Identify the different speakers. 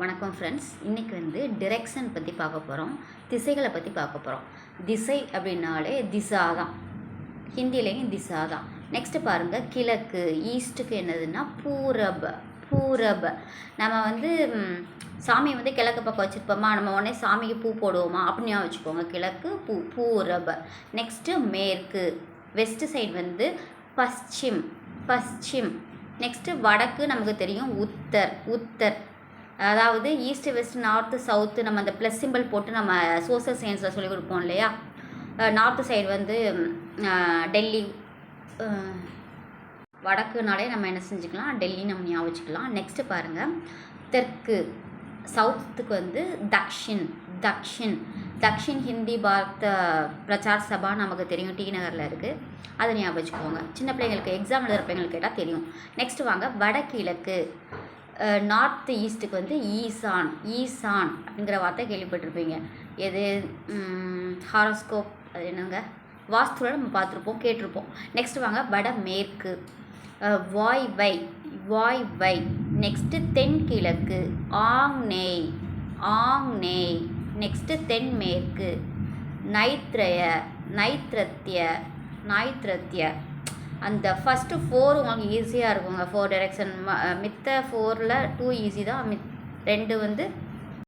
Speaker 1: வணக்கம் ஃப்ரெண்ட்ஸ் இன்றைக்கி வந்து டிரெக்ஷன் பற்றி பார்க்க போகிறோம் திசைகளை பற்றி பார்க்க போகிறோம் திசை அப்படின்னாலே திசா தான் ஹிந்திலேயும் திசா தான் நெக்ஸ்ட்டு பாருங்கள் கிழக்கு ஈஸ்ட்டுக்கு என்னதுன்னா பூரப பூரப. நம்ம வந்து சாமியை வந்து கிழக்கு பக்கம் வச்சுருப்போமா? நம்ம உடனே சாமிக்கு பூ போடுவோமா? அப்படின்னு வச்சுக்கோங்க கிழக்கு பூ பூரப. நெக்ஸ்ட்டு மேற்கு வெஸ்ட்டு சைடு வந்து பஸ்சிம் பஸ்சிம் நெக்ஸ்ட்டு வடக்கு நமக்கு தெரியும் உத்தர் உத்தர். அதாவது ஈஸ்ட் வெஸ்ட் நார்த்து சவுத்து நம்ம அந்த ப்ளஸ் சிம்பிள் போட்டு நம்ம சோசியல் சயின்ஸில் சொல்லிக் கொடுப்போம் இல்லையா? நார்த்து சைடு வந்து டெல்லி வடக்குனாலே நம்ம என்ன செஞ்சுக்கலாம்? டெல்லி நம்ம ஞாபகம் வச்சுக்கலாம் நெக்ஸ்ட்டு பாருங்கள் தெற்கு சவுத்துக்கு வந்து தக்ஷின் தக்ஷின் தக்ஷின் ஹிந்தி பாரத பிரச்சார் சபா நமக்கு தெரியும். டி நகரில் இருக்குது அதை ஞாபகம் வச்சுக்கோங்க சின்ன பிள்ளைங்களுக்கு எக்ஸாம் எழுதுகிற பிள்ளைங்களுக்கு கேட்டால் தெரியும். நெக்ஸ்ட் வாங்க. வடகிழக்கு. நார்த் ஈஸ்ட்டுக்கு வந்து ஈசான் ஈசான் அப்படிங்கிற வார்த்தை கேள்விப்பட்டிருப்பீங்க. எது? ஹாரோஸ்கோப் அது என்னங்க? வாஸ்துவில் நம்ம பார்த்துருப்போம் கேட்டிருப்போம். நெக்ஸ்ட் வாங்க வட மேற்கு வாய் வை வாய் வை. நெக்ஸ்ட்டு தென்கிழக்கு. ஆங் நெய் ஆங் நெய். நெக்ஸ்ட்டு தென்மேற்கு. நைத்ரய நைத்ரத்ய நைத்ரத்ய அந்த ஃபஸ்ட்டு ஃபோர் உங்களுக்கு ஈஸியாக இருக்குங்க. ஃபோர் டைரெக்ஷன் மித்த ஃபோரில் டூ ஈஸி தான். மித் ரெண்டு வந்து